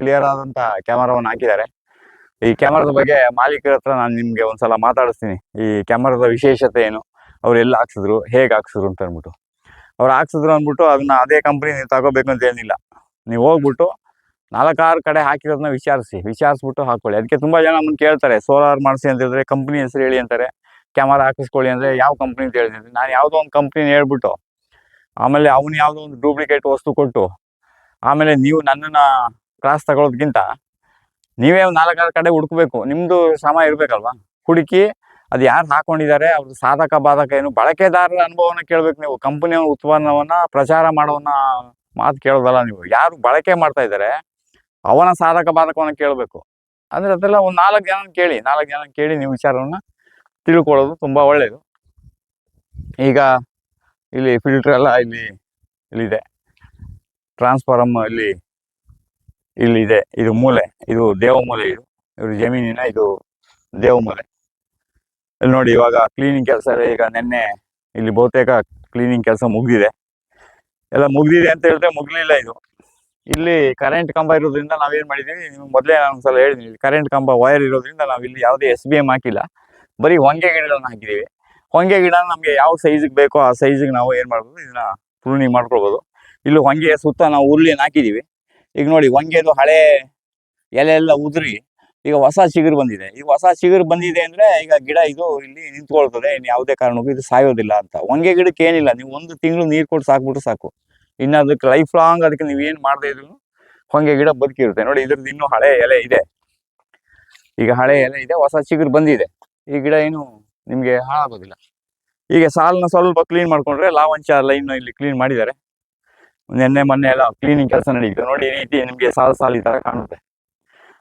ಕ್ಲಿಯರ್ ಆದಂತ ಕ್ಯಾಮರಾವನ್ನು ಹಾಕಿದ್ದಾರೆ. ಈ ಕ್ಯಾಮರಾದ ಬಗ್ಗೆ ಮಾಲೀಕರ ಹತ್ರ ನಾನು ನಿಮ್ಗೆ ಒಂದ್ಸಲ ಮಾತಾಡಿಸ್ತೀನಿ. ಈ ಕ್ಯಾಮರಾದ ವಿಶೇಷತೆ ಏನು? ಅವ್ರು ಎಲ್ಲಿ ಹಾಕ್ಸಿದ್ರು, ಹೇಗೆ ಹಾಕ್ಸಿದ್ರು ಅಂತ ಅಂದ್ಬಿಟ್ಟು. ಅವ್ರು ಹಾಕ್ಸಿದ್ರು ಅಂದ್ಬಿಟ್ಟು ಅದನ್ನ ಅದೇ ಕಂಪ್ನಿ ನೀವು ತಗೋಬೇಕು ಅಂತ ಏನಿಲ್ಲ. ನೀವು ಹೋಗ್ಬಿಟ್ಟು ನಾಲ್ಕಾರು ಕಡೆ ಹಾಕಿರೋದನ್ನ ವಿಚಾರಿಸಿ, ವಿಚಾರಿಸ್ಬಿಟ್ಟು ಹಾಕೊಳ್ಳಿ. ಅದಕ್ಕೆ ತುಂಬಾ ಜನ ನಮ್ಮನ್ನು ಕೇಳ್ತಾರೆ, ಸೋಲಾರ್ ಮಾಡಿಸಿ ಅಂತ ಹೇಳಿದ್ರೆ ಕಂಪ್ನಿ ಹೆಸರು ಹೇಳಿ ಅಂತಾರೆ, ಕ್ಯಾಮರಾ ಹಾಕಿಸ್ಕೊಳ್ಳಿ ಅಂದ್ರೆ ಯಾವ ಕಂಪ್ನಿ ಅಂತ ಹೇಳ್ತೀನಿ ನಾನು ಯಾವುದೋ ಒಂದು ಕಂಪ್ನಿನ ಹೇಳ್ಬಿಟ್ಟು, ಆಮೇಲೆ ಅವನು ಯಾವುದೋ ಒಂದು ಡೂಪ್ಲಿಕೇಟ್ ವಸ್ತು ಕೊಟ್ಟು, ಆಮೇಲೆ ನೀವು ನನ್ನನ್ನ ಕ್ಲಾಸ್ ತಗೊಳ್ಳೋದಕ್ಕಿಂತ ನೀವೇ ನಾಲ್ಕಾರು ಕಡೆ ಹುಡುಕ್ಬೇಕು. ನಿಮ್ಮದು ಶ್ರಮ ಇರಬೇಕಲ್ವಾ? ಹುಡುಕಿ, ಅದು ಯಾರು ಹಾಕೊಂಡಿದ್ದಾರೆ ಅವ್ರದ್ದು ಸಾಧಕ ಬಾಧಕ ಏನು, ಬಳಕೆದಾರರ ಅನುಭವನ ಕೇಳಬೇಕು ನೀವು. ಕಂಪನಿಯ ಉತ್ಪನ್ನವನ್ನ ಪ್ರಚಾರ ಮಾಡೋವನ್ನ ಮಾತು ಕೇಳೋದಲ್ಲ ನೀವು. ಯಾರು ಬಳಕೆ ಮಾಡ್ತಾ ಇದ್ದಾರೆ ಅವನ ಸಾಧಕ ಬಾಧಕವನ್ನು ಕೇಳಬೇಕು. ಅಂದ್ರೆ ಅದೆಲ್ಲ ಒಂದು ನಾಲ್ಕು ಜನ ಕೇಳಿ, ನಾಲ್ಕು ಜನ ಕೇಳಿ ನೀವು ವಿಚಾರವನ್ನ ತಿಳ್ಕೊಳ್ಳೋದು ತುಂಬಾ ಒಳ್ಳೆಯದು ಈಗ ಇಲ್ಲಿ ಫಿಲ್ಟರ್ ಎಲ್ಲ ಇಲ್ಲಿ, ಇಲ್ಲಿದೆ. ಟ್ರಾನ್ಸ್ಫಾರಮ್ ಇಲ್ಲಿ, ಇಲ್ಲಿದೆ. ಇದು ಮೂಲೆ, ಇದು ದೇವ ಮೂಲೆ ಇದು. ಇವರು ಜಮೀನಿನ ಇದು ದೇವ ಮೂಲೆ. ಇಲ್ಲಿ ನೋಡಿ ಇವಾಗ ಕ್ಲೀನಿಂಗ್ ಕೆಲಸ ಈಗ ನಿನ್ನೆ ಇಲ್ಲಿ ಬಹುತೇಕ ಕ್ಲೀನಿಂಗ್ ಕೆಲಸ ಮುಗ್ದಿದೆ. ಎಲ್ಲ ಮುಗ್ದಿದೆ ಅಂತ ಹೇಳಿದ್ರೆ ಮುಗ್ಲಿಲ್ಲ ಇದು. ಇಲ್ಲಿ ಕರೆಂಟ್ ಕಂಬ ಇರೋದ್ರಿಂದ ನಾವೇನ್ ಮಾಡಿದೀವಿ ನಿಮ್ಗೆ ಮೊದಲೇ ಒಂದ್ಸಲ ಹೇಳಿದೀನಿ ಕರೆಂಟ್ ಕಂಬ ವೈರ್ ಇರೋದ್ರಿಂದ ನಾವು ಇಲ್ಲಿ ಯಾವುದೇ ಎಸ್ ಬಿ ಎಂ ಹಾಕಿಲ್ಲ. ಬರೀ ಹೊಂಗೆ ಗಿಡಗಳನ್ನ ಹಾಕಿದೀವಿ. ಹೊಂಗೆ ಗಿಡ ನಮಗೆ ಯಾವ ಸೈಜಿಗೆ ಬೇಕೋ ಆ ಸೈಜಿಗೆ ನಾವು ಏನ್ ಮಾಡ್ಬೋದು, ಇದನ್ನ ಪೂರ್ಣಿ ಮಾಡ್ಕೊಳ್ಬೋದು. ಇಲ್ಲಿ ಹೊಂಗೆ ಸುತ್ತ ನಾವು ಉರುಳಿನ ಹಾಕಿದೀವಿ. ಈಗ ನೋಡಿ ಹೊಂಗೆದು ಹಳೆ ಎಲೆ ಎಲ್ಲ ಉದುರಿ ಈಗ ಹೊಸ ಚಿಗುರು ಬಂದಿದೆ. ಈಗ ಹೊಸ ಚಿಗುರು ಬಂದಿದೆ ಅಂದ್ರೆ ಈಗ ಗಿಡ ಇದು ಇಲ್ಲಿ ನಿಂತ್ಕೊಳ್ತದೆ ಇನ್ನು ಯಾವುದೇ ಕಾರಣಕ್ಕೂ ಇದು ಸಾಯೋದಿಲ್ಲ ಅಂತ. ಹೊಂಗೆ ಗಿಡಕ್ಕೆ ಏನಿಲ್ಲ, ನೀವು ಒಂದು ತಿಂಗಳು ನೀರು ಕೊಟ್ಟು ಸಾಕ್ಬಿಟ್ರೆ ಸಾಕು. ಇನ್ನು ಅದಕ್ಕೆ ಲೈಫ್ ಲಾಂಗ್ ಅದಕ್ಕೆ ನೀವು ಏನು ಮಾಡದೇ ಇದ್ರು ಹೊಂಗೆ ಗಿಡ ಬದುಕಿರುತ್ತೆ ನೋಡಿ ಇದ್ರದ್ದು ಇನ್ನೂ ಹಳೆ ಎಲೆ ಇದೆ. ಈಗ ಹಳೆ ಎಲೆ ಇದೆ, ಹೊಸ ಚಿಗುರು ಬಂದಿದೆ. ಈ ಗಿಡ ಏನು ನಿಮಗೆ ಹಾಳಾಗೋದಿಲ್ಲ. ಈಗ ಸಾಲನ್ನ ಸ್ವಲ್ಪ ಕ್ಲೀನ್ ಮಾಡ್ಕೊಂಡ್ರೆ ಲಾವಂಚ ಲೈನ್ ಇಲ್ಲಿ ಕ್ಲೀನ್ ಮಾಡಿದ್ದಾರೆ. ನಿನ್ನೆ, ಮೊನ್ನೆ ಎಲ್ಲ ಕ್ಲೀನಿಂಗ್ ಕೆಲಸ ನಡೀತು ನೋಡಿ ಈ ರೀತಿ ನಿಮಗೆ ಸಾಲು ಸಾಲು ಈ ತರ ಕಾಣುತ್ತೆ.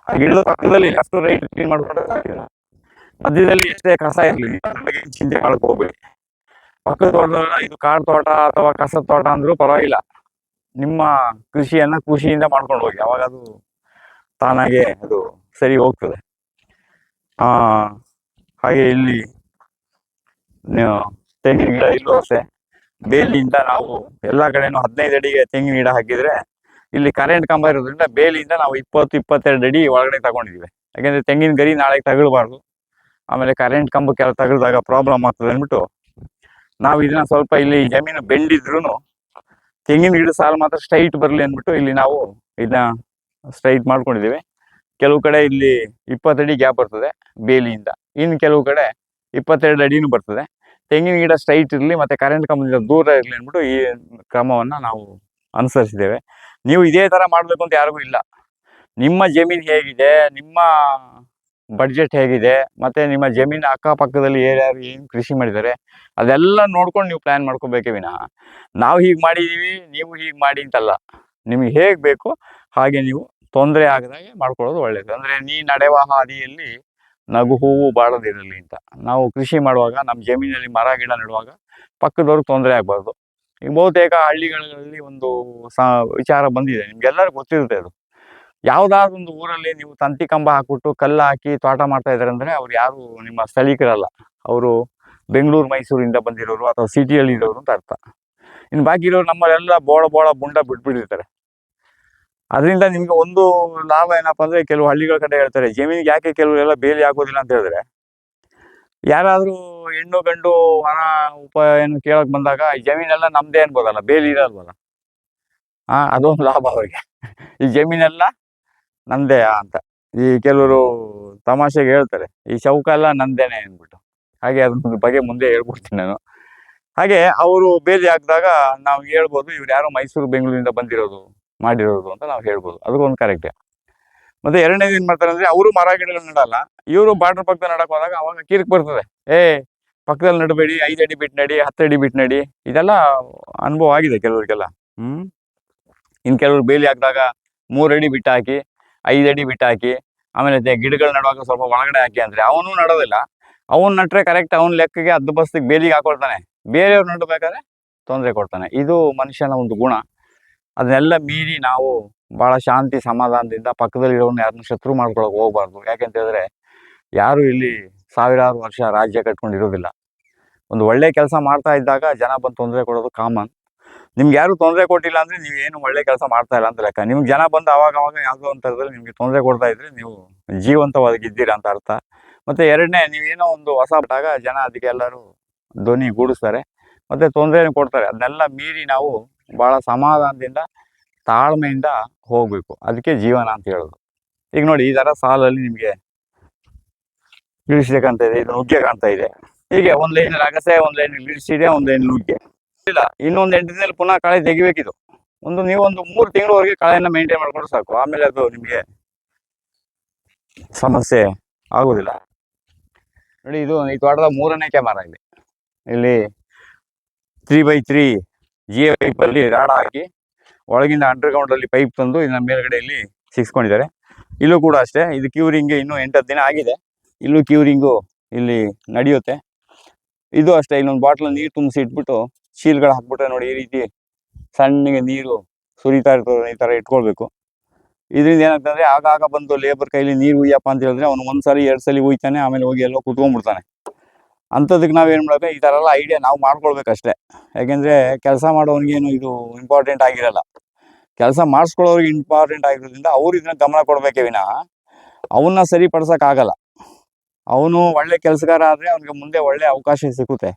ಆ ಗಿಡದ ಪಕ್ಕದಲ್ಲಿ ಅಷ್ಟು ರೈಟ್ ಕ್ಲೀನ್ ಮಾಡ್ಕೊಂಡ್ರೆ ಮಧ್ಯದಲ್ಲಿ ಎಷ್ಟೇ ಕಸ ಇರಲಿ ಚಿಂತೆ ಮಾಡಕ್ ಹೋಗ್ಬೇಡಿ. ಪಕ್ಕದ ತೋಟದಲ್ಲ ಇದು ಕಾಡು ತೋಟ ಅಥವಾ ಕಸದ ತೋಟ ಅಂದ್ರೂ ಪರವಾಗಿಲ್ಲ. ನಿಮ್ಮ ಕೃಷಿಯನ್ನ ಖುಷಿಯಿಂದ ಮಾಡ್ಕೊಂಡು ಹೋಗಿ. ಅವಾಗ ಅದು ತಾನಾಗೆ ಅದು ಸರಿ ಹೋಗ್ತದೆ. ಆ, ಹಾಗೆ ಇಲ್ಲಿ ತೆಂಗಿನ ಗಿಡ ಇಲ್ಲೂ ಅಷ್ಟೇ ಬೇಲಿಯಿಂದ ನಾವು ಎಲ್ಲಾ ಕಡೆನೂ ಹದಿನೈದು ಅಡಿಗೆ ತೆಂಗಿನ ಗಿಡ ಹಾಕಿದ್ರೆ ಇಲ್ಲಿ ಕರೆಂಟ್ ಕಂಬ ಇರೋದ್ರಿಂದ ಬೇಲಿಯಿಂದ ನಾವು ಇಪ್ಪತ್ತು, ಇಪ್ಪತ್ತೆರಡು ಅಡಿ ಒಳಗಡೆ ತಗೊಂಡಿದ್ವಿ ಯಾಕಂದ್ರೆ ತೆಂಗಿನ ಗರಿ ನಾಳೆ ತಗೊಳ್ಬಾರ್ದು. ಆಮೇಲೆ ಕರೆಂಟ್ ಕಂಬಕ್ಕೆಲ್ಲ ತಗಲ್ದಾಗ ಪ್ರಾಬ್ಲಮ್ ಆಗ್ತದೆ ಅಂದ್ಬಿಟ್ಟು ನಾವು ಇದನ್ನ ಸ್ವಲ್ಪ ಇಲ್ಲಿ ಜಮೀನು ಬೆಂಡಿದ್ರು ತೆಂಗಿನ ಗಿಡ ಸಾಲು ಮಾತ್ರ ಸ್ಟ್ರೈಟ್ ಬರಲಿ ಅಂದ್ಬಿಟ್ಟು ಇಲ್ಲಿ ನಾವು ಇದನ್ನ ಸ್ಟ್ರೈಟ್ ಮಾಡ್ಕೊಂಡಿದ್ದೀವಿ ಕೆಲವು ಕಡೆ ಇಲ್ಲಿ ಇಪ್ಪತ್ತಡಿ ಗ್ಯಾಪ್ ಬರ್ತದೆ ಬೇಲಿಯಿಂದ. ಇನ್ನು ಕೆಲವು ಕಡೆ ಇಪ್ಪತ್ತೆರಡು ಅಡಿನೂ ಬರ್ತದೆ. ತೆಂಗಿನ ಗಿಡ ಸ್ಟ್ರೈಟ್ ಇರಲಿ ಮತ್ತೆ ಕರೆಂಟ್ ಕಂಬದಿಂದ ದೂರ ಇರಲಿ ಅಂದ್ಬಿಟ್ಟು ಈ ಕ್ರಮವನ್ನ ನಾವು ಅನುಸರಿಸಿದ್ದೇವೆ. ನೀವು ಇದೇ ತರ ಮಾಡಬೇಕು ಅಂತ ಯಾರಿಗೂ ಇಲ್ಲ. ನಿಮ್ಮ ಜಮೀನು ಹೇಗಿದೆ, ನಿಮ್ಮ ಬಡ್ಜೆಟ್ ಹೇಗಿದೆ, ಮತ್ತೆ ನಿಮ್ಮ ಜಮೀನು ಅಕ್ಕಪಕ್ಕದಲ್ಲಿ ಯಾರ್ಯಾರು ಏನು ಕೃಷಿ ಮಾಡಿದ್ದಾರೆ, ಅದೆಲ್ಲ ನೋಡ್ಕೊಂಡು ನೀವು ಪ್ಲಾನ್ ಮಾಡ್ಕೋಬೇಕೇ ವಿನಃ. ನಾವು ಹೀಗೆ ಮಾಡಿದ್ದೀವಿ ನೀವು ಹೀಗೆ ಮಾಡಿ ಅಂತಲ್ಲ. ನಿಮಗೆ ಹೇಗೆ ಬೇಕು ಹಾಗೆ ನೀವು ತೊಂದರೆ ಆಗದಾಗೆ ಮಾಡ್ಕೊಳ್ಳೋದು ಒಳ್ಳೇದು. ಅಂದ್ರೆ ನೀ ನಡೆವ ಹಾದಿಯಲ್ಲಿ ನಗು ಹೂವು ಬಾಡದಿರಲಿ ಅಂತ. ನಾವು ಕೃಷಿ ಮಾಡುವಾಗ ನಮ್ಮ ಜಮೀನಲ್ಲಿ ಮರ, ಗಿಡ ನೆಡುವಾಗ ಪಕ್ಕದವ್ರಿಗೆ ತೊಂದರೆ ಆಗಬಾರ್ದು. ಈಗ ಬಹುತೇಕ ಹಳ್ಳಿಗಳಲ್ಲಿ ಒಂದು ಸ ವಿಚಾರ ಬಂದಿದೆ. ನಿಮ್ಗೆಲ್ಲರಿಗೂ ಗೊತ್ತಿರುತ್ತೆ ಅದು. ಯಾವ್ದಾದ್ರು ಒಂದು ಊರಲ್ಲಿ ನೀವು ತಂತಿ ಕಂಬ ಹಾಕ್ಬಿಟ್ಟು ಕಲ್ಲು ಹಾಕಿ ತೋಟ ಮಾಡ್ತಾ ಇದಾರೆ ಅಂದ್ರೆ ಅವ್ರು ಯಾರು ನಿಮ್ಮ ಸ್ಥಳೀಕರಲ್ಲ. ಅವರು ಬೆಂಗಳೂರು, ಮೈಸೂರಿಂದ ಬಂದಿರೋರು ಅಥವಾ ಸಿಟಿಯಲ್ಲಿ ಇರೋರು ಅಂತ ಅರ್ಥ. ಇನ್ನು ಬಾಕಿ ಇರೋರು ನಮ್ಮಲ್ಲೆಲ್ಲ ಬೋಳ ಬೋಳ ಬುಂಡ ಬಿಟ್ಬಿಟ್ಟಿರ್ತಾರೆ. ಅದರಿಂದ ನಿಮ್ಗೆ ಒಂದು ಲಾಭ ಏನಪ್ಪಾ ಅಂದ್ರೆ ಕೆಲವು ಹಳ್ಳಿಗಳ ಕಡೆ ಹೇಳ್ತಾರೆ, ಜಮೀನಿಗೆ ಯಾಕೆ ಕೆಲವರೆಲ್ಲ ಬೇಲಿ ಹಾಕೋದಿಲ್ಲ ಅಂತ ಹೇಳಿದ್ರೆ, ಯಾರಾದ್ರೂ ಹೆಣ್ಣು, ಗಂಡು, ಹಣ ಉಪ ಏನು ಕೇಳಕ್ ಬಂದಾಗ ಜಮೀನೆಲ್ಲ ನಮ್ದೇ ಅನ್ಬೋದಲ್ಲ, ಬೇಲಿ ಇರಲ್ವಲ್ಲ. ಆ, ಅದೊಂದು ಲಾಭ ಅವರಿಗೆ. ಈ ಜಮೀನೆಲ್ಲ ನಂದೇ ಅಂತ. ಈ ಕೆಲವರು ತಮಾಷೆಗೆ ಹೇಳ್ತಾರೆ, ಈ ಚೌಕ ಎಲ್ಲ ನಂದೇನೆ ಅಂದ್ಬಿಟ್ಟು. ಹಾಗೆ ಅದ್ರ ಬಗ್ಗೆ ಮುಂದೆ ಹೇಳ್ಬಿಡ್ತೀನಿ ನಾನು. ಹಾಗೆ ಅವರು ಬೇಲಿ ಹಾಕಿದಾಗ ನಾವು ಹೇಳ್ಬೋದು, ಇವ್ರು ಯಾರೋ ಮೈಸೂರು, ಬೆಂಗಳೂರಿಂದ ಬಂದಿರೋದು, ಮಾಡಿರೋದು ಅಂತ ನಾವು ಹೇಳ್ಬೋದು. ಅದಕ್ಕೊಂದು ಕರೆಕ್ಟ್ ಮತ್ತೆ ಎರಡನೇದು ಏನ್ ಮಾಡ್ತಾರೆ ಅಂದ್ರೆ, ಅವರು ಮರ ಗಿಡಗಳು ನಡಲ್ಲ. ಇವರು ಬಾರ್ಡರ್ ಪಕ್ಕದ ನಡಕ್ ಹೋದಾಗ ಅವಾಗ ಕಿರಿಕ್ ಬರ್ತದೆ. ಏ, ಪಕ್ಕದಲ್ಲಿ ನಡಬೇಡಿ, ಐದು ಅಡಿ ಬಿಟ್ಟು ನಡಿ, ಹತ್ತು ಅಡಿ ಬಿಟ್ಟು ನಡಿ. ಇದೆಲ್ಲ ಅನುಭವ ಆಗಿದೆ ಕೆಲವರಿಗೆಲ್ಲ. ಹ್ಮ್? ಇನ್ ಕೆಲವ್ರು ಬೇಲಿ ಹಾಕಿದಾಗ ಮೂರ್ ಅಡಿ ಬಿಟ್ಟು ಹಾಕಿ ಐದು ಬಿಟ್ಟು ಹಾಕಿ, ಆಮೇಲೆ ಗಿಡಗಳು ನಡುವಾಗ ಸ್ವಲ್ಪ ಒಳಗಡೆ ಹಾಕಿ ಅಂದ್ರೆ ಅವನು ನಡೋದಿಲ್ಲ. ಅವನ್ ನಟ್ರೆ ಕರೆಕ್ಟ್ ಅವನ ಲೆಕ್ಕಗೆ ಅದ್ದು ಬಸ್ತಿಗೆ ಬೇಲಿಗೆ ಹಾಕೊಳ್ತಾನೆ. ಬೇರೆಯವ್ರು ನಡಬೇಕಾದ್ರೆ ತೊಂದರೆ ಕೊಡ್ತಾನೆ. ಇದು ಮನುಷ್ಯನ ಒಂದು ಗುಣ. ಅದನ್ನೆಲ್ಲ ಮೀರಿ ನಾವು ಬಹಳ ಶಾಂತಿ ಸಮಾಧಾನದಿಂದ ಪಕ್ಕದಲ್ಲಿರೋರ್ನ ಯಾರನ್ನು ಶತ್ರು ಮಾಡ್ಕೊಳಕ್ ಹೋಗ್ಬಾರ್ದು. ಯಾಕೆಂತ ಹೇಳಿದ್ರೆ ಯಾರು ಇಲ್ಲಿ ಸಾವಿರಾರು ವರ್ಷ ರಾಜ್ಯ ಕಟ್ಕೊಂಡಿರೋದಿಲ್ಲ. ಒಂದು ಒಳ್ಳೆ ಕೆಲಸ ಮಾಡ್ತಾ ಇದ್ದಾಗ ಜನ ಬಂದು ತೊಂದರೆ ಕೊಡೋದು ಕಾಮನ್ ನಿಮ್ಗೆ ಯಾರು ತೊಂದರೆ ಕೊಟ್ಟಿಲ್ಲ ಅಂದ್ರೆ ನೀವು ಏನು ಒಳ್ಳೆ ಕೆಲಸ ಮಾಡ್ತಾ ಇಲ್ಲ ಅಂತ ಲೆಕ್ಕ. ನಿಮ್ಗೆ ಜನ ಬಂದು ಅವಾಗ ಅವಾಗ ಯಾವುದೋ ಒಂಥರದಲ್ಲಿ ನಿಮ್ಗೆ ತೊಂದರೆ ಕೊಡ್ತಾ ಇದ್ರೆ ನೀವು ಜೀವಂತವಾಗಿದ್ದೀರಾ ಅಂತ ಅರ್ಥ. ಮತ್ತೆ ಎರಡನೇ ನೀವೇನೋ ಒಂದು ಹೊಸ ಬಿಟ್ಟಾಗ ಜನ ಅದಕ್ಕೆ ಎಲ್ಲರೂ ಧ್ವನಿ ಗೂಡಿಸ್ತಾರೆ. ಮತ್ತೆ ತೊಂದರೆ ಕೊಡ್ತಾರೆ. ಅದನ್ನೆಲ್ಲ ಮೀರಿ ನಾವು ಬಹಳ ಸಮಾಧಾನದಿಂದ, ತಾಳ್ಮೆಯಿಂದ ಹೋಗ್ಬೇಕು. ಅದಕ್ಕೆ ಜೀವನ ಅಂತ ಹೇಳೋದು. ಈಗ ನೋಡಿ, ಈ ತರ ಸಾಲಲ್ಲಿ ನಿಮ್ಗೆ ಇಳಿಸಿದೆ ಕಾಣ್ತಾ ಇದೆ, ಇದು ನುಗ್ಗೆ ಕಾಣ್ತಾ ಇದೆ. ಹೀಗೆ ಒಂದ್ ಲೈನ್ ಅಗಸೆ, ಒಂದ್ ಲೈನ್ ಇಳಿಸಿದೆ, ಒಂದ್ ಲೈನ್ ನುಗ್ಗೆ. ಇಲ್ಲ. ಇನ್ನೊಂದು ಎಂಟು ದಿನದಲ್ಲಿ ಪುನಃ ಕಳೆ ತೆಗಿಬೇಕಿದು. ಒಂದು ನೀವು ಒಂದು ಮೂರು ತಿಂಗಳವರೆಗೆ ಕಳೆಯನ್ನ ಮೇಂಟೈನ್ ಮಾಡಿಕೊಂಡು ಸಾಕು. ಆಮೇಲೆ ಅದು ನಿಮ್ಗೆ ಸಮಸ್ಯೆ ಆಗುದಿಲ್ಲ. ನೋಡಿ, ಇದು ಈ ತೋಟದ ಮೂರನೇ ಕ್ಯಾಮರಾ ಇಲ್ಲಿ. ಇಲ್ಲಿ three by three G A pipe ಅಲ್ಲಿ ರಾಡ ಹಾಕಿ ಒಳಗಿಂದ ಅಂಡರ್ಗ್ರೌಂಡ್ ಅಲ್ಲಿ ಪೈಪ್ ತಂದು ಇದನ್ನ ಮೇಲ್ಗಡೆಯಲ್ಲಿ ಸಿಕ್ಸ್ಕೊಂಡಿದ್ದಾರೆ. ಇಲ್ಲೂ ಕೂಡ ಅಷ್ಟೇ, ಇದು ಕ್ಯೂರಿಂಗ್ ಇನ್ನು ಎಂಟತ್ತು ದಿನ ಆಗಿದೆ. ಇಲ್ಲೂ ಕ್ಯೂರಿಂಗು ಇಲ್ಲಿ ನಡೆಯುತ್ತೆ. ಇದು ಅಷ್ಟೇ ಇಲ್ಲೊಂದು ಬಾಟ್ಲಲ್ಲಿ ನೀರು ತುಂಬಿಸಿ ಇಟ್ಬಿಟ್ಟು ಶೀಲ್ಗಳು ಹಾಕ್ಬಿಟ್ರೆ ನೋಡಿ ಈ ರೀತಿ ಸಣ್ಣಗೆ ನೀರು ಸುರಿತಾ ಇರ್ತದೆ ಈ ತರ ಇಟ್ಕೊಳ್ಬೇಕು. ಇದರಿಂದ ಏನಾಗ್ತದೆ ಆಗಾಗ ಬಂದು ಲೇಬರ್ ಕೈಲಿ ನೀರು ಉಯ್ಯಪ್ಪ ಅಂತ ಹೇಳಿದ್ರೆ ಅವ್ನು ಒಂದ್ಸರಿ ಎರಡ್ ಸಲ ಉಯ್ತಾನೆ, ಆಮೇಲೆ ಹೋಗಿ ಎಲ್ಲೋ ಕುತ್ಕೊಂಡ್ಬಿಡ್ತಾನೆ. ಅಂಥದಕ್ಕೆ ಏನ್ ಮಾಡ್ಬೇಕು? ಈ ತರ ಎಲ್ಲ ಐಡಿಯಾ ನಾವು ಮಾಡ್ಕೊಳ್ಬೇಕಷ್ಟೇ. ಯಾಕೆಂದ್ರೆ ಕೆಲಸ ಮಾಡೋನಿಗೇನು ಇದು ಇಂಪಾರ್ಟೆಂಟ್ ಆಗಿರಲ್ಲ. ಕೆಲಸ ಮಾಡಿಸ್ಕೊಳ್ಳೋರಿಗೆ ಇಂಪಾರ್ಟೆಂಟ್ ಆಗಿರೋದ್ರಿಂದ ಅವ್ರು ಇದನ್ನ ಗಮನ ಕೊಡ್ಬೇಕೇ ವಿನ ಅವನ್ನ ಆಗಲ್ಲ ಅವನು ಒಳ್ಳೆ ಕೆಲಸಗಾರ ಆದ್ರೆ ಅವ್ನಿಗೆ ಮುಂದೆ ಒಳ್ಳೆ ಅವಕಾಶ ಸಿಕ್ಕುತ್ತೆ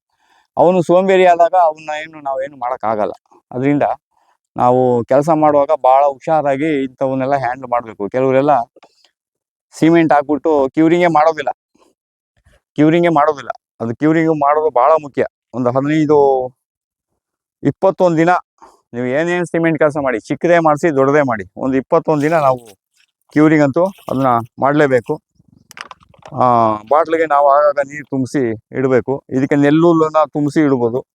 ಅವನು ಸೋಂಬೇರಿ ಆದಾಗ ಅವನ್ನ ಏನು ನಾವೇನು ಮಾಡಕ್ ಆಗಲ್ಲ ಅದರಿಂದ ನಾವು ಕೆಲಸ ಮಾಡುವಾಗ ಬಹಳ ಹುಷಾರಾಗಿ ಇಂಥವನ್ನೆಲ್ಲ ಹ್ಯಾಂಡಲ್ ಮಾಡಬೇಕು. ಕೆಲವರೆಲ್ಲ ಸಿಮೆಂಟ್ ಹಾಕ್ಬಿಟ್ಟು ಕ್ಯೂರಿಂಗೇ ಮಾಡೋದಿಲ್ಲ. ಕ್ಯೂರಿಂಗೇ ಮಾಡೋದಿಲ್ಲ. ಅದು ಕ್ಯೂರಿಂಗ್ ಮಾಡೋದು ಬಹಳ ಮುಖ್ಯ. ಒಂದು ಹದಿನೈದು, ಇಪ್ಪತ್ತೊಂದು ದಿನ ನೀವು ಏನೇನು ಸಿಮೆಂಟ್ ಕೆಲಸ ಮಾಡಿ, ಚಿಕ್ಕದೇ ಮಾಡಿಸಿ ದೊಡ್ಡದೇ ಮಾಡಿ, ಒಂದು ಇಪ್ಪತ್ತೊಂದು ದಿನ ನಾವು ಕ್ಯೂರಿಂಗ್ ಅಂತೂ ಅದನ್ನ ಮಾಡಲೇಬೇಕು. ಬಾಟ್ಲಿಗೆ ನಾವು ಆಗಾಗ ನೀರು ತುಂಬಿಸಿ ಇಡಬೇಕು. ಇದಕ್ಕೆ ನೆಲ್ಲೂಲನ್ನ ತುಂಬಿಸಿ ಇಡ್ಬೋದು.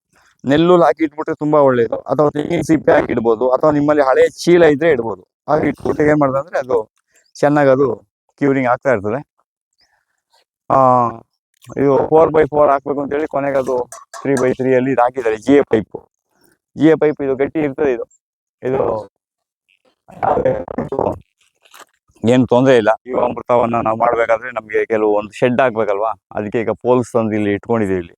ನೆಲ್ಲುಲ್ ಹಾಕಿ ಇಟ್ಬಿಟ್ರೆ ತುಂಬಾ ಒಳ್ಳೇದು. ಅಥವಾ ತೆಂಗಿನ ಸಿಪ್ಪೆ ಹಾಕಿ ಇಡ್ಬೋದು. ಅಥವಾ ನಿಮ್ಮಲ್ಲಿ ಹಳೆ ಚೀಲ ಇದ್ರೆ ಇಡ್ಬೋದು. ಹಾಗೆ ಇಟ್ಬಿಟ್ಟು ಏನ್ ಮಾಡ್ದೆ ಅಂದ್ರೆ ಅದು ಚೆನ್ನಾಗಿ ಅದು ಕ್ಯೂರಿಂಗ್ ಆಗ್ತಾ ಇರ್ತದೆ. ಆ, ಇದು ಫೋರ್ ಬೈ ಫೋರ್ ಹಾಕ್ಬೇಕು ಅಂತೇಳಿ ಕೊನೆಗೆ ಅದು ತ್ರೀ ಬೈ ತ್ರೀ ಅಲ್ಲಿ ಇದು ಹಾಕಿದ್ದಾರೆ. G pipe G A pipe ಇದು ಗಟ್ಟಿ ಇರ್ತದೆ ಇದು. ಇದು ಏನು ತೊಂದರೆ ಇಲ್ಲ. ಈ ಅಮೃತವನ್ನ ನಾವು ಮಾಡಬೇಕಾದ್ರೆ ನಮಗೆ ಕೆಲವು ಒಂದು ಶೆಡ್ ಹಾಕ್ಬೇಕಲ್ವಾ? ಅದಕ್ಕೆ ಈಗ ಪೋಲ್ಸ್ ತಂದು ಇಲ್ಲಿ ಇಟ್ಕೊಂಡಿದ್ದೀವಿ ಇಲ್ಲಿ.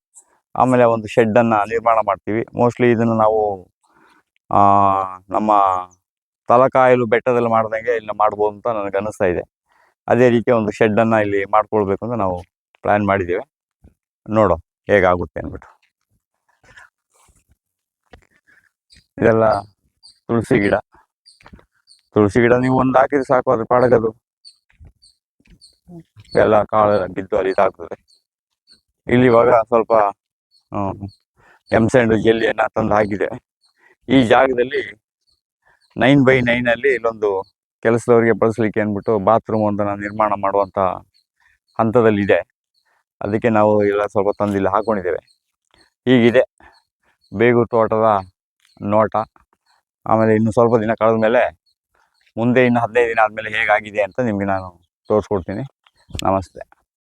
ಆಮೇಲೆ ಒಂದು ಶೆಡ್ ಅನ್ನ ನಿರ್ಮಾಣ ಮಾಡ್ತೀವಿ. ಮೋಸ್ಟ್ಲಿ ಇದನ್ನ ನಾವು, ಆ, ನಮ್ಮ ತಲಕಾಯಲು ಬೆಟ್ಟದಲ್ಲಿ ಮಾಡ್ದಂಗೆ ಇಲ್ಲಿ ಮಾಡ್ಬೋದು ಅಂತ ನನಗೆ ಅನಿಸ್ತಾ ಇದೆ. ಅದೇ ರೀತಿ ಒಂದು ಶೆಡ್ ಅನ್ನ ಇಲ್ಲಿ ಮಾಡ್ಕೊಳ್ಬೇಕು ಅಂತ ನಾವು ಪ್ಲಾನ್ ಮಾಡಿದ್ದೇವೆ. ನೋಡೋ ಹೇಗಾಗುತ್ತೆ ಅಂದ್ಬಿಟ್ಟು. ಇದೆಲ್ಲ ತುಳಸಿ ಗಿಡ. ತುಳಸಿ ಗಿಡ ನೀವು ಒಂದು ಹಾಕಿದ್ರೆ ಸಾಕು, ಅದ್ರ ಪಾಡಗದು. ಎಲ್ಲ ಕಾಳು ಬಿದ್ದು ಅಲ್ಲಿ ಇದಾಗ್ತದೆ ಇಲ್ಲಿ ಇವಾಗ ಸ್ವಲ್ಪ ಎಂಸೆಂಡ್ ಜೆಲ್ಲಿಯನ್ನ ತಂದು ಹಾಕಿದೆ. ಈ ಜಾಗದಲ್ಲಿ ನೈನ್ ಬೈ ನೈನ್ ಅಲ್ಲಿ ಇಲ್ಲೊಂದು ಕೆಲಸದವರಿಗೆ ಬಳಸಲಿಕ್ಕೆ ಅಂದ್ಬಿಟ್ಟು ಬಾತ್ರೂಮ್ ಒಂದನ್ನ ನಿರ್ಮಾಣ ಮಾಡುವಂತ ಹಂತದಲ್ಲಿ ಇದೆ ಅದಕ್ಕೆ ನಾವು ಎಲ್ಲ ಸ್ವಲ್ಪ ತಂದು ಇಲ್ಲಿ ಹಾಕೊಂಡಿದ್ದೇವೆ. ಹೀಗಿದೆ. ಬೇಗು ತೋಟದ ನೋಟ. ಆಮೇಲೆ ಇನ್ನು ಸ್ವಲ್ಪ ದಿನ ಕಳೆದ ಮೇಲೆ ಮುಂದೆ ಇನ್ನು ಹದಿನೈದು ದಿನ ಆದಮೇಲೆ ಹೇಗಾಗಿದೆ ಅಂತ ನಿಮಗೆ ನಾನು ತೋರಿಸ್ಕೊಡ್ತೀನಿ. ನಮಸ್ತೆ.